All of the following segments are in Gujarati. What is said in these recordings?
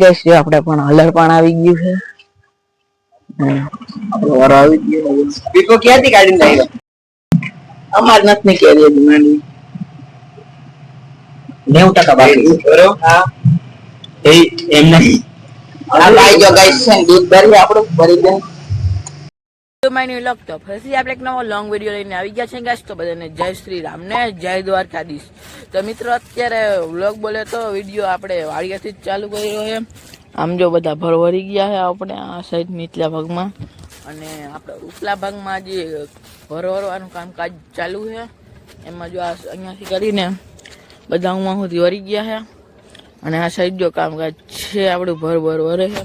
ગઈશ જો આપણે પણ હલર પણ આવી ગયું છે. આપણો વારો આવી ગયો. પીકો ક્યાંથી કાઢીને લાવ્યો અમાર નથી નીકળી હજી નેવું ટકા બાકી બરોબર. હા. એ એમ નહીં આ જો ગાઈસ છે દૂધ ભરી આપણું ભરી દે. તો માયની વ્લોગ તો ફરીથી આપણે એક નવો લોંગ વીડિયો લઈને આવી ગયા છે ગાઈસ. તો બધાને જય શ્રી રામ ને જય દ્વારકાધીશ. તો મિત્રો, અત્યારે વ્લોગ બોલે તો વીડિયો આપણે વાડિયાથી જ ચાલુ કર્યો છે. આમ જો બધા ભરવરી ગયા છે આપણે આ સાઈડ નીચલા ભાગમાં. અને આપણે ઉપલા ભાગમાં જે ભરવરવાનું કામકાજ ચાલુ છે. એમાં જો આ અહીંયાથી કરીને બધા ઉમાં સુધી વરી ગયા છે. અને આ સાઈડ જો કામકાજ છે, આપણું ભર ભર વરે છે.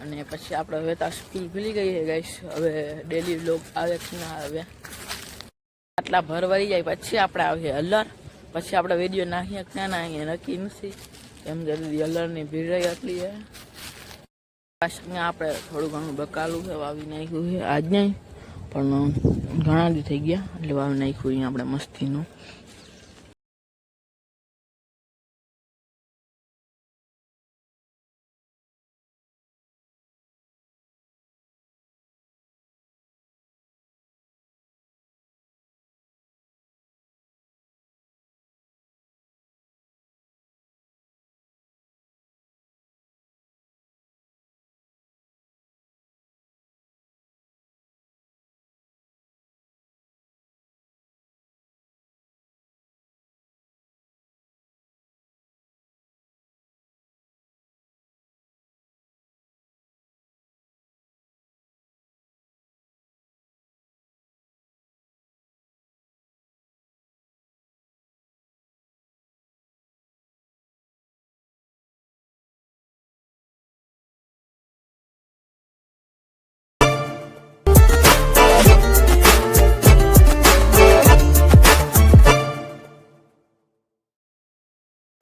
અને પછી આપણે હવે તો સ્કૂલ ખુલી ગઈ છે ગાઈસ હવે ડેલી લોક આવે કે ના આવે. આટલા ભર વળી જાય, પછી આપણે આવીએ અલર. પછી આપણે વીડિયો નાખીએ કે ના નાખીએ નક્કી નથી. એમ જલ્દી અલરની ભીડ રહી આટલી છે પાછળ આપણે થોડું ઘણું બકાલું છે, વાવી નાખ્યું છે. આજ નહીં, પણ ઘણા દી થઈ ગયા એટલે વાવી નાખ્યું અહીંયા આપણે મસ્તીનું.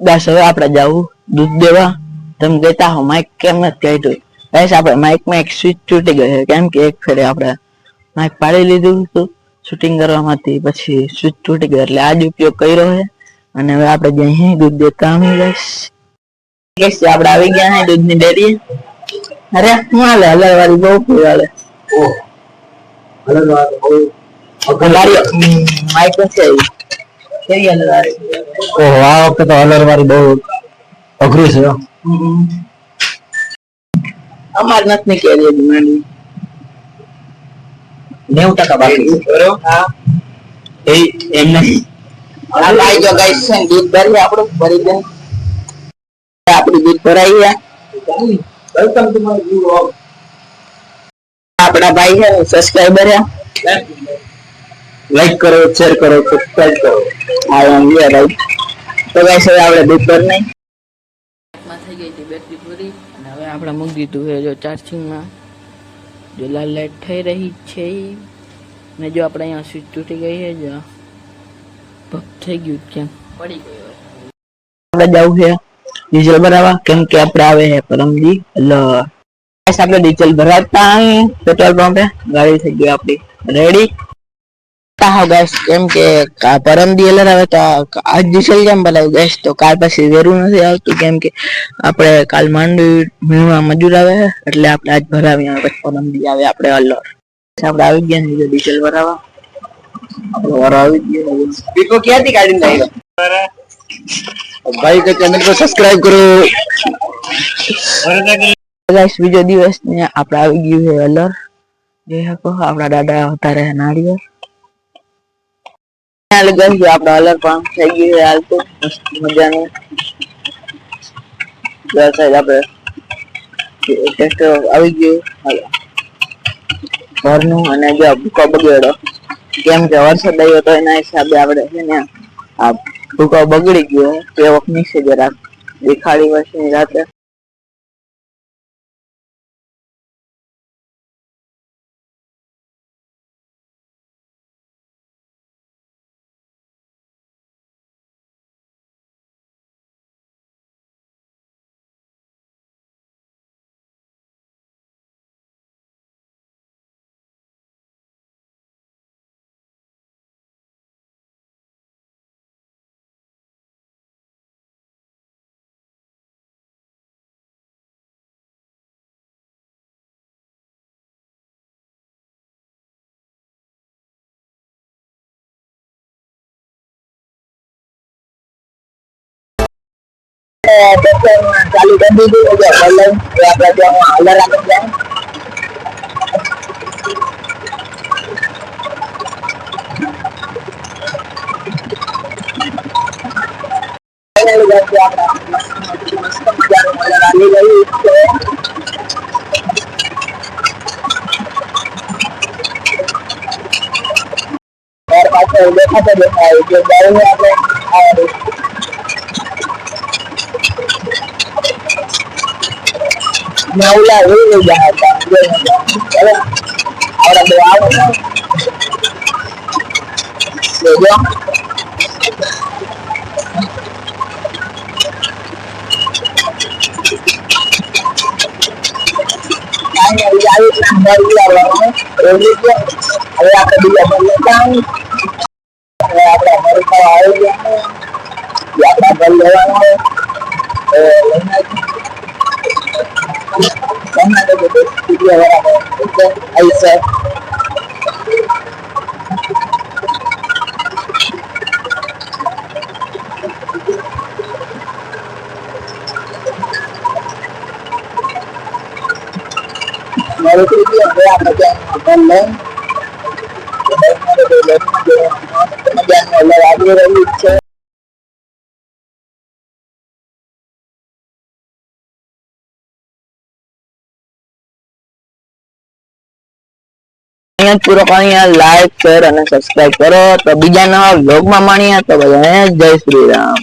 બસ હવે આપણે જવું દૂધ દેવા તમે કહેતા હો માઇક કેમ નથી કાઢ્યું બસ આપણે માઇકમાં એક સ્વિચ તૂટી ગઈ કેમ કે એક ફેરે આપણે માઇક પાડી લીધું હતું શૂટિંગ કરવામાંથી પછી સ્વિચ તૂટી ગયો એટલે આજ ઉપયોગ કર્યો છે અને હવે આપણે જ્યાં અહીં દૂધ દેતા અમે બસ કેસ આપણે આવી ગયા હે દૂધની ડેરી અરે હું હાલે હલર વાળી બહુ પીવાલે ઓ અલગ વાળી બહુ માઇક નથી આવી હલર ઓહ આ વખતે તો અલર વાળી બહુ અઘરું છે. અમાર નથી કેરી માંડવી નેવું ટકા બાકી હા એ એમ નહીં આ લાઈ જો ગાઈસ છે ને દૂધ ભરી આપણું ભરી દે. આપણું દૂધ ભરાઈ ગયા. વેલકમ ટુ માય વ્લોગ આપણા ભાઈ છે સબસ્ક્રાઇબર છે. લાઈક કરો શેર કરો સબસ્ક્રાઇબ કરો. હા એમ લે ભાઈ તો ગાઈસ હવે આપણે દૂધ ભર નહીં. માં થઈ ગઈ હતી બેટરી પૂરી અને હવે આપણે મૂકી દીધું છે જો ચાર્જિંગમાં. જો લાલ લાઈટ થઈ રહી છે ને જો આપણે અહીંયા સ્વિચ તૂટી ગઈ છે જો ભગ થઈ ગયું કેમ પડી ગયું આપણે જવું છે ડીઝલ ભરાવા કેમ કે આપણે આવે છે પરમજી. એટલે ગાઈસ આપણે ડીઝલ ભરાવતા અહીં પેટ્રોલ પંપે. ગાડી થઈ ગઈ આપણી. રેડી હા ગાઈસ કેમ કે પરમ દી એલર આવે તો આજ ડીસેલ કેમ ભરાયું ગાઈસ તો કાલ પછી વેરું નથી આવતું કેમ કે આપણે કાલ માંડવી મીણવા મજૂર આવે એટલે આપણે આજ ભરાવી આવે પછી પરમ દી આવે આપણે અલર આપણે આવી ગયા ને ડીઝલ ભરાવા. આપણો વારો આવી ગયા પીકો ક્યાંથી કાઢીને લાવ્યો? ભાઈ કે ચેનલ પર સબસ્ક્રાઇબ કરો. ગાઈસ બીજો દિવસ ને આપણે આવી ગયું છે અલર જે હકો આપણા દાદા હતા રહે નાળિયેર. હાલ ગઈ આપણા અલર પણ થઈ ગયું છે હાલ તો. મજાનું. બે સાઈડ આપણે ટેસ્ટ આવી ગયું. હાલો. ઘરનું અને જો ભૂકો બગડ્યો. કેમ કે વરસાદ આવ્યો તો એના હિસાબે આપણે છે ને આ ભૂકો બગડી ગયો. તે વખત નીચે જરાક દેખાડી વર્ષની રાતે. દર્શન ચાલુ કરી દીધું છે ઓનલાઈન એ આપણે ત્યાં હાલર આગળ જાય Finally, guys, આપણે મસ્ત મજાનું colour આવી ગયું છે ઘર પાછળ દેખાતો દેખાય કે ગાયને આપણે આ નવલા એવી ગયા હતા હવે આવડા બે આવો જોજો કાંઈ નહીં, આવી રીતના ઘર ઉડાડવાનું એવી રીતે હવે આપણે બીજા બંને કામ હવે આપણે ઘર ખાવા આવી ગયા જે આપણા હોય એ લઈને ગમે તે બધું વીડિયો બરાબર આવી છે મારું ત્રીજી હવે આપણે ત્યાં ઘર લઈ મજાનું જ પૂરો કરીને લાઈક શેર અને સબસ્ક્રાઇબ કરો. તો બીજા નવા વ્લોગમાં મળીએ. તો બધાને જય શ્રી રામ.